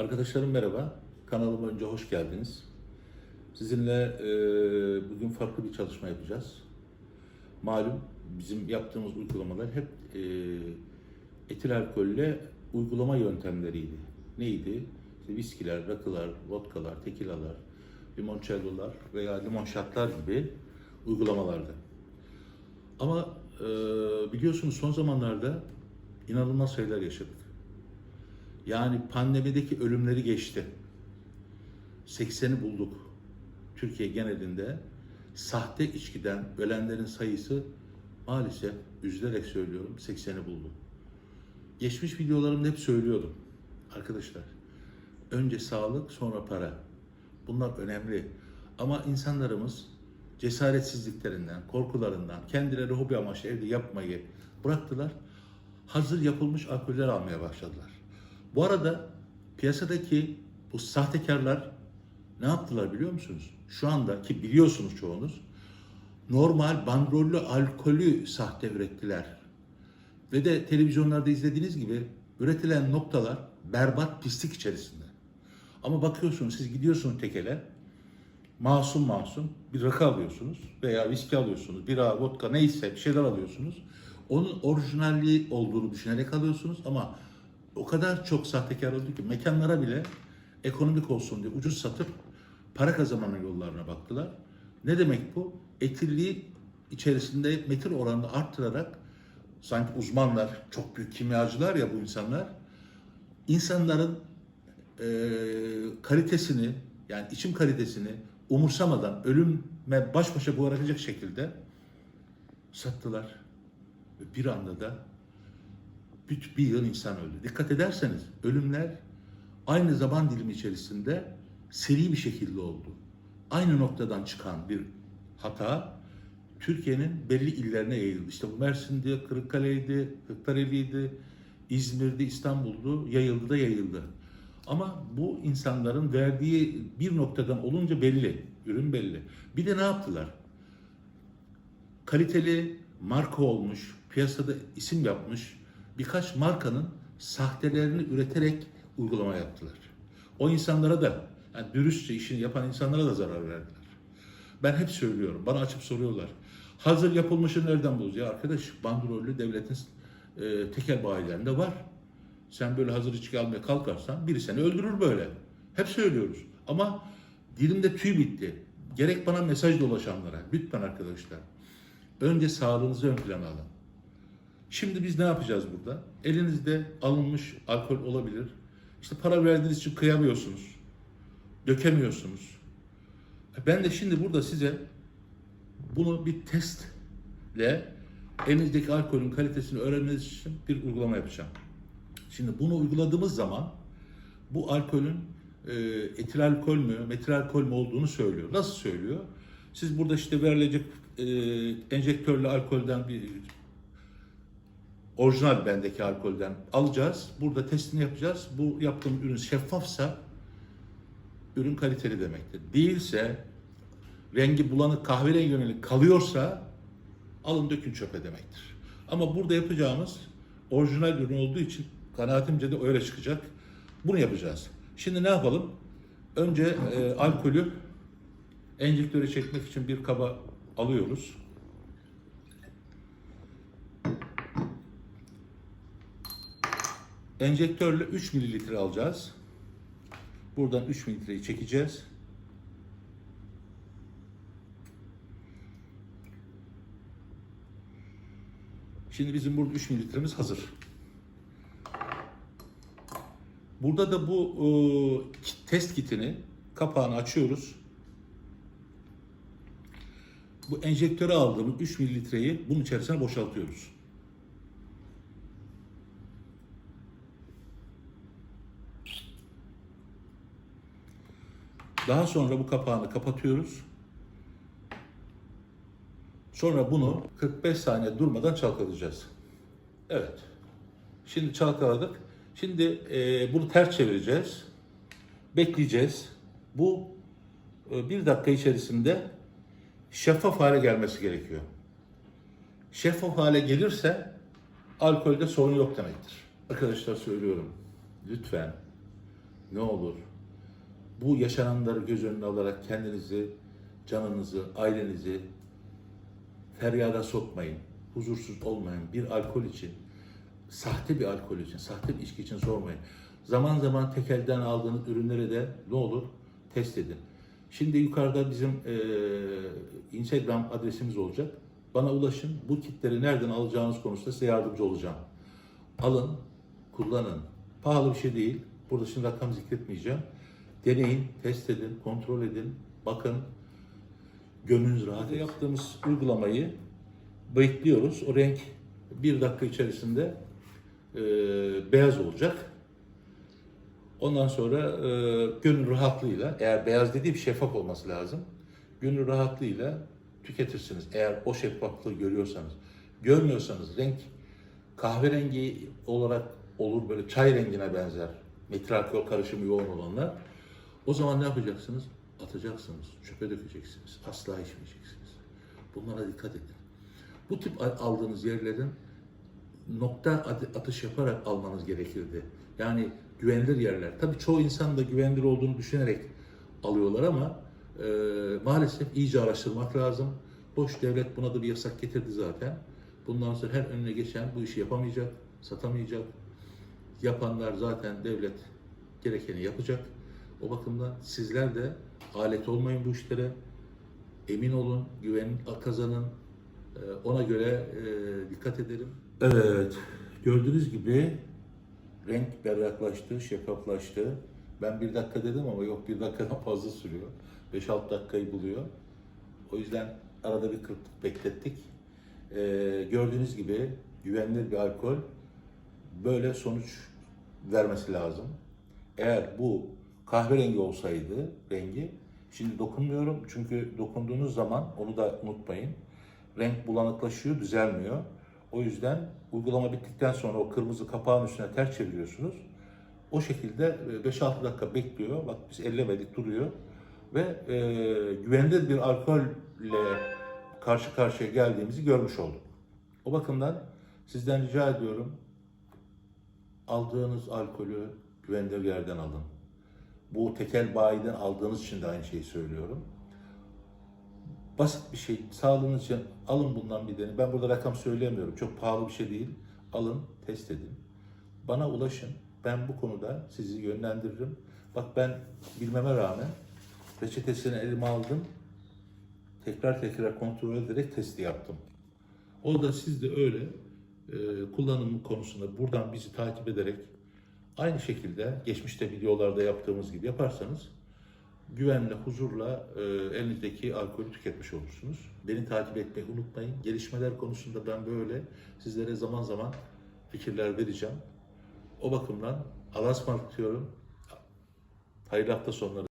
Arkadaşlarım merhaba. Kanalıma önce hoş geldiniz. Sizinle e, bugün farklı bir çalışma yapacağız. Malum bizim yaptığımız uygulamalar hep e, etil alkolle uygulama yöntemleriydi. Neydi? İşte viskiler, rakılar, vodkalar, tekilalar, limoncellolar veya limonşatlar gibi uygulamalardı. Ama e, biliyorsunuz son zamanlarda inanılmaz şeyler yaşadık. Yani pandemideki ölümleri geçti. 80'i bulduk. Türkiye genelinde sahte içkiden ölenlerin sayısı maalesef üzülerek söylüyorum 80'i buldu. Geçmiş videolarımda hep söylüyordum. Arkadaşlar önce sağlık sonra para. Bunlar önemli. Ama insanlarımız cesaretsizliklerinden, korkularından kendileri hobi amaçlı evde yapmayı bıraktılar. Hazır yapılmış alkoller almaya başladılar. Bu arada piyasadaki bu sahtekarlar ne yaptılar biliyor musunuz? Şu anda ki biliyorsunuz çoğunuz normal bandrollü alkolü sahte ürettiler. Ve de televizyonlarda izlediğiniz gibi üretilen noktalar berbat pislik içerisinde. Ama bakıyorsunuz siz gidiyorsunuz tekele masum masum bir rakı alıyorsunuz veya viski alıyorsunuz, bira, vodka neyse bir şeyler alıyorsunuz. Onun orijinalliği olduğunu düşünerek alıyorsunuz ama o kadar çok sahtekar oldu ki mekanlara bile ekonomik olsun diye ucuz satıp para kazanmanın yollarına baktılar. Ne demek bu? Etilliği içerisinde metil oranını arttırarak sanki uzmanlar, çok büyük kimyacılar ya bu insanlar, insanların e, kalitesini yani içim kalitesini umursamadan ölüme baş başa bırakacak şekilde sattılar. Ve Bir anda da bir, bir yıl insan öldü. Dikkat ederseniz ölümler aynı zaman dilimi içerisinde seri bir şekilde oldu. Aynı noktadan çıkan bir hata Türkiye'nin belli illerine yayıldı. İşte bu Mersin'di, Kırıkkale'ydi, Kırklareli'ydi, İzmir'di, İstanbul'du, yayıldı da yayıldı. Ama bu insanların verdiği bir noktadan olunca belli, ürün belli. Bir de ne yaptılar? Kaliteli marka olmuş, piyasada isim yapmış birkaç markanın sahtelerini üreterek uygulama yaptılar. O insanlara da, yani dürüstçe işini yapan insanlara da zarar verdiler. Ben hep söylüyorum, bana açıp soruyorlar. Hazır yapılmışı nereden bulacağız? Ya arkadaş, bandrollü devletin e, tekel bayilerinde var. Sen böyle hazır içki almaya kalkarsan biri seni öldürür böyle. Hep söylüyoruz. Ama dilimde tüy bitti. Gerek bana mesaj dolaşanlara, lütfen arkadaşlar. Önce sağlığınızı ön plana alın. Şimdi biz ne yapacağız burada? Elinizde alınmış alkol olabilir. İşte para verdiğiniz için kıyamıyorsunuz. Dökemiyorsunuz. Ben de şimdi burada size bunu bir testle elinizdeki alkolün kalitesini öğrenmeniz için bir uygulama yapacağım. Şimdi bunu uyguladığımız zaman bu alkolün e, etil alkol mü, metil alkol mü olduğunu söylüyor. Nasıl söylüyor? Siz burada işte verilecek e, enjektörlü alkolden bir orijinal bendeki alkolden alacağız. Burada testini yapacağız. Bu yaptığım ürün şeffafsa ürün kaliteli demektir. Değilse rengi bulanık kahverengi yönelik kalıyorsa alın dökün çöpe demektir. Ama burada yapacağımız orijinal ürün olduğu için kanaatimce de öyle çıkacak. Bunu yapacağız. Şimdi ne yapalım? Önce e, alkolü enjektöre çekmek için bir kaba alıyoruz. Enjektörle 3 mililitre alacağız. Buradan 3 mililitreyi çekeceğiz. Şimdi bizim burada 3 mililitremiz hazır. Burada da bu e, test kitini kapağını açıyoruz. Bu enjektöre aldığımız 3 mililitreyi bunun içerisine boşaltıyoruz. Daha sonra bu kapağını kapatıyoruz. Sonra bunu 45 saniye durmadan çalkalayacağız. Evet. Şimdi çalkaladık. Şimdi e, bunu ters çevireceğiz. Bekleyeceğiz. Bu e, bir dakika içerisinde şeffaf hale gelmesi gerekiyor. Şeffaf hale gelirse alkolde sorun yok demektir. Arkadaşlar söylüyorum. Lütfen ne olur bu yaşananları göz önüne alarak kendinizi, canınızı, ailenizi feryada sokmayın. Huzursuz olmayın. Bir alkol için, sahte bir alkol için, sahte bir içki için sormayın. Zaman zaman tekelden aldığınız ürünleri de ne olur test edin. Şimdi yukarıda bizim eee, Instagram adresimiz olacak. Bana ulaşın. Bu kitleri nereden alacağınız konusunda size yardımcı olacağım. Alın, kullanın. Pahalı bir şey değil. Burada şimdi rakam zikretmeyeceğim. Deneyin, test edin, kontrol edin, bakın. Gönlünüz rahat. Yaptığımız uygulamayı bekliyoruz. O renk bir dakika içerisinde e, beyaz olacak. Ondan sonra e, gönül rahatlığıyla, eğer beyaz dediğim şeffaf olması lazım. Gönül rahatlığıyla tüketirsiniz. Eğer o şeffaflığı görüyorsanız. Görmüyorsanız renk kahverengi olarak olur böyle çay rengine benzer. Metil alkol karışımı yoğun olanlar. O zaman ne yapacaksınız? Atacaksınız, çöpe dökeceksiniz. Asla içmeyeceksiniz. Bunlara dikkat edin. Bu tip aldığınız yerlerin nokta at- atış yaparak almanız gerekirdi. Yani güvenilir yerler. Tabii çoğu insan da güvenilir olduğunu düşünerek alıyorlar ama e, maalesef iyice araştırmak lazım. Boş devlet buna da bir yasak getirdi zaten. Bundan sonra her önüne geçen bu işi yapamayacak, satamayacak. Yapanlar zaten devlet gerekeni yapacak. O bakımdan sizler de alet olmayın bu işlere. Emin olun, güven kazanın. Ee, Ona göre e, dikkat edelim. Evet, gördüğünüz gibi renk berraklaştı, şeffaflaştı. Ben bir dakika dedim ama yok bir dakikadan fazla sürüyor. 5-6 dakikayı buluyor. O yüzden arada bir kırptık, beklettik. Ee, gördüğünüz gibi güvenilir bir alkol böyle sonuç vermesi lazım. Eğer bu kahverengi olsaydı rengi, şimdi dokunmuyorum çünkü dokunduğunuz zaman onu da unutmayın. Renk bulanıklaşıyor, düzelmiyor. O yüzden uygulama bittikten sonra o kırmızı kapağın üstüne ters çeviriyorsunuz. O şekilde e, 5-6 dakika bekliyor. Bak biz ellemedik duruyor. Ve e, güvenilir bir alkolle karşı karşıya geldiğimizi görmüş olduk. O bakımdan sizden rica ediyorum aldığınız alkolü güvenilir yerden alın. Bu tekel bayiden aldığınız için de aynı şeyi söylüyorum. Basit bir şey. Sağlığınız için alın bundan bir deneyin. Ben burada rakam söyleyemiyorum. Çok pahalı bir şey değil. Alın, test edin. Bana ulaşın. Ben bu konuda sizi yönlendiririm. Bak ben bilmeme rağmen reçetesini elime aldım. Tekrar tekrar kontrol ederek testi yaptım. O da siz de öyle e, kullanım konusunda buradan bizi takip ederek aynı şekilde geçmişte videolarda yaptığımız gibi yaparsanız güvenle, huzurla e, elinizdeki alkolü tüketmiş olursunuz. Beni takip etmeyi unutmayın. Gelişmeler konusunda ben böyle sizlere zaman zaman fikirler vereceğim. O bakımdan Allah'a ısmarladık diyorum. Hayırlı hafta sonları.